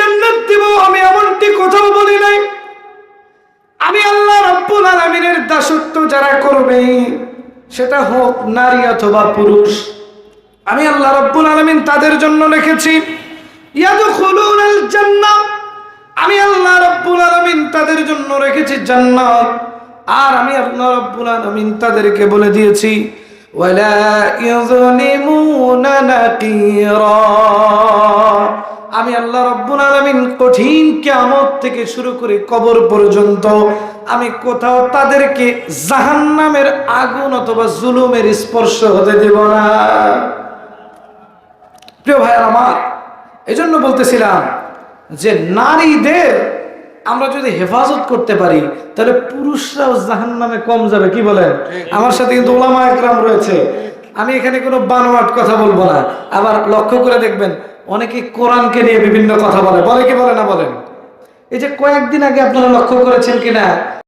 জান্নাত দিব, আমি এমনটি কোথাও বলি নাই। আমি আল্লাহ রব্বুল আলমিনের দাসত্ব যারা করবে, সেটা হোক নারী অথবা পুরুষ, আমি আল্লাহ রব্বুল আলমিন তাদের জন্য লিখেছি ইয়াদখুলুনাল জান্নাহ আমি আল্লাহ রব্বুল আলমিন তাদের জন্য রেখেছি জান্নাত, আর আমি আল্লাহ রব্বুল আলমিন তাদেরকে বলে দিয়েছি, ওয়ালা ইযলিমুনা নাকিরা আমি আল্লাহ রব্বুল আলমিন কঠিন কিয়ামত থেকে শুরু করে কবর পর্যন্ত আমি কোথাও তাদেরকে জাহান্নামের আগুন অথবা জুলুমের স্পর্শ হতে দেব না। প্রিয় ভাই আমার, এজন্য বলতেছিলাম যে নারীদের আমরা যদি হেফাজত করতে পারি, তাহলে পুরুষরাও জাহান নামে কম যাবে, কি বলেন? আমার সাথে কিন্তু ওলামা একরাম রয়েছে। আমি এখানে কোনো বানোয়াট কথা বলব না। আবার লক্ষ্য করে দেখবেন অনেকে কোরআনকে নিয়ে বিভিন্ন কথা বলে। বলে কি বলে না বলেন? এই যে কয়েকদিন আগে আপনারা লক্ষ্য করেছেন কিনা?